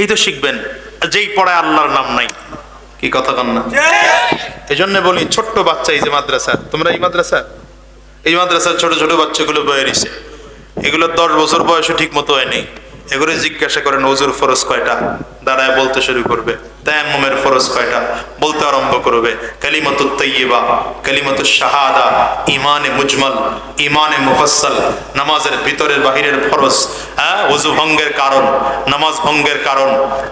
এই তো শিখবেন, যেই পড়ায় আল্লাহর নাম নাই। কি কথা কন না? এই জন্য বলি, ছোট্ট বাচ্চা এই যে মাদ্রাসা, তোমরা এই মাদ্রাসা? এই মাদ্রাসার ছোট ছোট বাচ্চাগুলো বয়ে নিছে। এগুলো দশ বছর বয়সে ঠিক মতো হয়নি। এগুলো জিজ্ঞাসা করেন ওজুর ফরজ কয়টা? দাঁড়ায় বলতে শুরু করবে তাই মোমের ফরজ কয়টা? বলতে আরম্ভ করবে। কালিমাতু তৈয়বা কালিমাতু শাহাদা ইমানে মুজমাল ইমানে মুফাসসাল, নামাজের ভিতরের বাহিরের ফরজ হ্যাঁ? ওজু ভঙ্গের কারণ, নামাজ ভঙ্গের কারণ,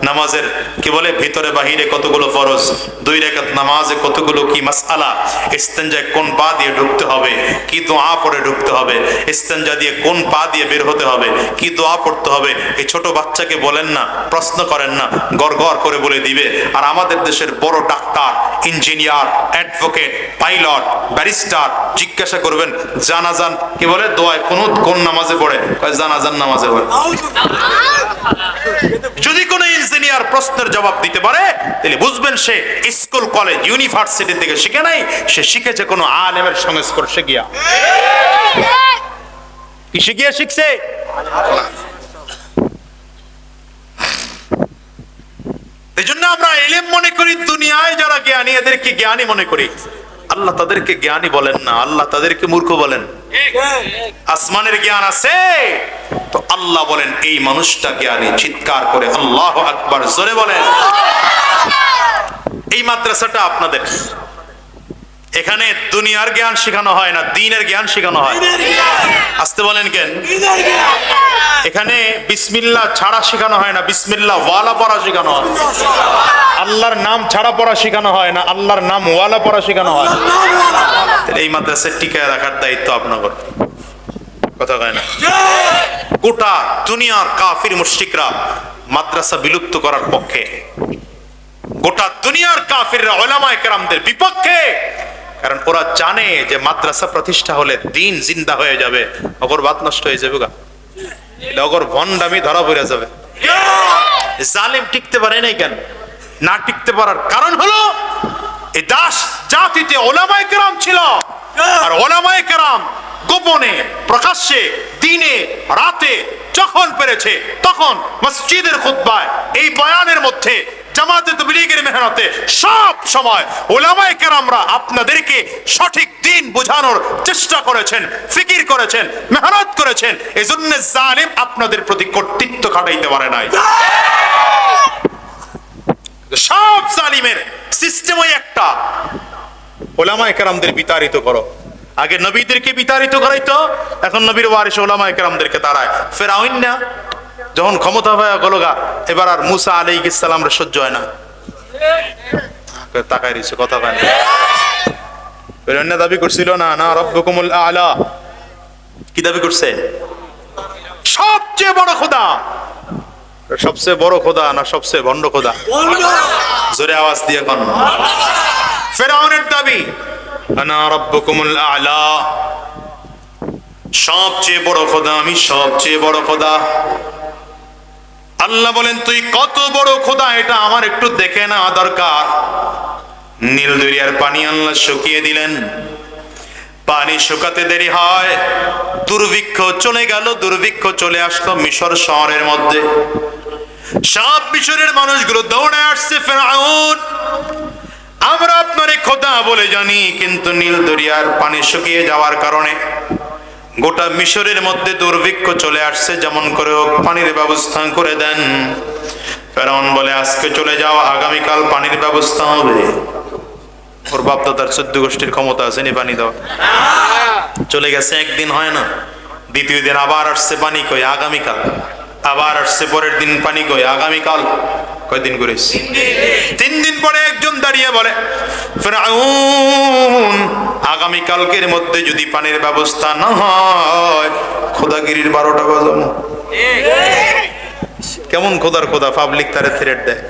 নামাজের, কি বলে, ভিতরে বাহিরে কতগুলো ফরজ, দুই রেখাত নামাজে কতগুলো কি মাসআলা ইস্তেঞ্জায় কোন পা দিয়ে ঢুকতে হবে, কি দোয়া পড়ে ঢুকতে হবে ইস্তেঞ্জা দিয়ে কোন পা দিয়ে বের হতে হবে, কি দোয়া পড়তে হবে, এই ছোট বাচ্চাকে বলেন না, প্রশ্ন করেন না গড় গড় করে বলে দিবে। আর আমাদের দেশের বড় doctor engineer advocate pilot barrister জিজ্ঞাসা করবেন জানাজান কি বলে দোয়ায় কোন কোন নামাজে পড়ে? জানাজান নামাজে পড়ে। যদি কোনো ইঞ্জিনিয়ার প্রশ্নের জবাব দিতে পারে তাহলে বুঝবেন সে স্কুল কলেজ ইউনিভার্সিটি থেকে শিখে নাই সে শিখেছে কোনো আলেমের সংস্পর্শে গিয়া। কিসে গিয়া শিখছে এই জন্য আমরা এলেম মনে করি দুনিয়ায় যারা জ্ঞানী এদেরকে জ্ঞানী মনে করি। আল্লাহ তাদেরকে জ্ঞানী বলেন না আল্লাহ তাদেরকে মূর্খ বলেন। আসমানের জ্ঞান আছে তো আল্লাহ বলেন এই মানুষটা জ্ঞানী চিৎকার করে আল্লাহ আকবার জোরে বলেন। এই মাদ্রাসাটা আপনাদের। এখানে দুনিয়ার জ্ঞান শেখানো হয় না দিনের জ্ঞান শেখানো হয়। আসতে বলেন কেন? এখানে বিসমিল্লা ছাড়া শেখানো হয় না বিসমিল্লাহ ওয়ালা পড়া শেখানো হয়। আল্লাহর নাম ছাড়া পড়া শেখানো হয় না আল্লাহর নাম ওয়ালা পড়া শেখানো হয়। এই মাদ্রাসার টিকায় রাখার দায়িত্ব আপনার। কথা কয় না? গোটা দুনিয়ার কাফির মুশরিকরা মাদ্রাসা বিলুপ্ত করার পক্ষে গোটা দুনিয়ার কাফিররা ওলামায়ে কেরামদের বিপক্ষে কারণ ওরা জানে যে মাদ্রাসা প্রতিষ্ঠা হলে দিন জিন্দা হয়ে যাবে, অগর বাত নষ্ট হয়ে যাবে গা। অগর ভন্ডামি ধরা পড়ে যাবে। জালিম টিকতে পারে নাই কেন? না টিকতে পারার কারণ হলো, এই দাস জাতিতে ওলামায়ে কেরাম ছিল। আর ওলামায়ে কেরাম গোপনে, প্রকাশ্যে, দিনে, রাতে যখন পেরেছে, তখন মসজিদের খুতবায়, এই বয়ানের মধ্যে জামাতে তবলিগের মেহনতে সব সময় ওলামায়ে কেরামরা আপনাদেরকে সঠিক দিন বোঝানোর চেষ্টা করেছেন, ফিকির করেছেন, মেহনত করেছেন। এজন্য জালিম আপনাদের প্রতি কর্তৃত্ব খাটাইতে পারে নাই। সব জালিমের সিস্টেমই একটা। ওলামায়ে কেরামদের বিতাড়িত করো। আগে নবীদেরকে বিতাড়িত করাইতো, এখন নবীর ওয়ারিস ওলামায়ে কেরামদেরকে তারায় ফেরাউন না, যখন ক্ষমতা হয়ে গেল গা এবার আর মুসা আলী ইসলামরা সহ্য হয় না। তাকাই রয়েছে, কথা কয় না। দাবি করছিল না না, রব্বকুমুল আলা। কি দাবি করছে? সবচেয়ে বড় খোদা। সবচেয়ে বড় খোদা না সবচেয়ে ভণ্ড খোদা? জোরে আওয়াজ দিয়ে কন। ফেরাউনের দাবি, আনা রব্বকুমুল আলা। সবচেয়ে বড় খোদা, আমি সবচেয়ে বড় খোদা। আল্লাহ বলেন, তুই কত বড় খোদা, এটা আমার একটু দেখে না দরকার। নীল দরিয়ার পানি আল্লাহ শুকিয়ে দিলেন। পানি শুকাতে দেরি হয়, দুর্ভিক্ষ চলে গেল, দুর্ভিক্ষ চলে আসলো মিশর শহরের মধ্যে। সব মিশরের মানুষগুলো দৌড়ে আসছে ফেরাউন। আমরা আপনারে খোদা বলে জানি, কিন্তু নীল দরিয়ার পানি শুকিয়ে যাওয়ার কারণে। গোটা মিশরের মধ্যে দুর্ভিক্ষ চলে আসছে, যেমন করে হোক, পানির ব্যবস্থা করে দেন। ফেরাউন বলে, আজকে চলে যাও, আগামীকাল পানির ব্যবস্থা হবে। ওর বাপ দাদার চোদ্দ গোষ্ঠীর ক্ষমতা আছে, নি পানি দাও। চলে গেছে, একদিন হয় না। দ্বিতীয় দিন আবার আসছে পানি কই, আগামীকাল। আবার আসছে, পরের দিন পানি কই, আগামীকাল। কয়দিন করিস তিন দিন পরে একজন দাঁড়িয়ে বলে, ফেরাউন! আগামী কালকের মধ্যে যদি পানির ব্যবস্থা না হয়, খোদাগিরির বারোটা বাজানো কেমন খোদার খোদা পাবলিক তারে থ্রেট দেয়।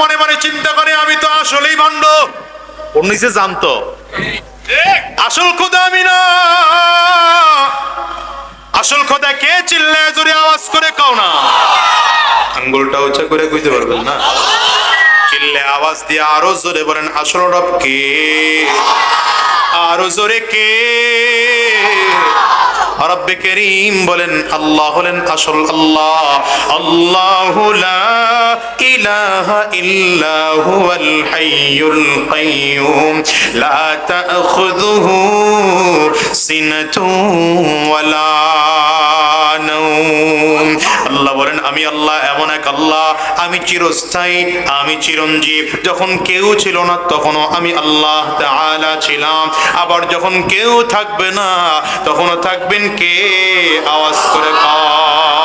মনে মনে চিন্তা করে, আমি তো আসলেই আসল খোদা আসল খোদা জোরে আওয়াজ করে কাও না? আঙ্গুলটা উঁচা করে কইতে পারবেন না? চিল্লে আওয়াজ দিয়ে আরও জোরে বলেন, আসল রব কে? আরও জোরে কে? রব্বে করিম বলেন, আল্লাহ হলেন আসল আল্লাহ। আল্লাহ ইলাহা ইল্লা হুয়াল হাইয়ুল কাইয়ুম। লা তাখুযুহু সিনাতুন ওয়ালা আল্লাহ বলেন, আমি আল্লাহ, এমন এক আল্লাহ, আমি চিরস্থায়ী, আমি চিরঞ্জীব। যখন কেউ ছিল না, তখনও আমি আল্লাহ তাআলা ছিলাম। আবার যখন কেউ থাকবে না, তখনও থাকবেন কে? আওয়াজ করে কর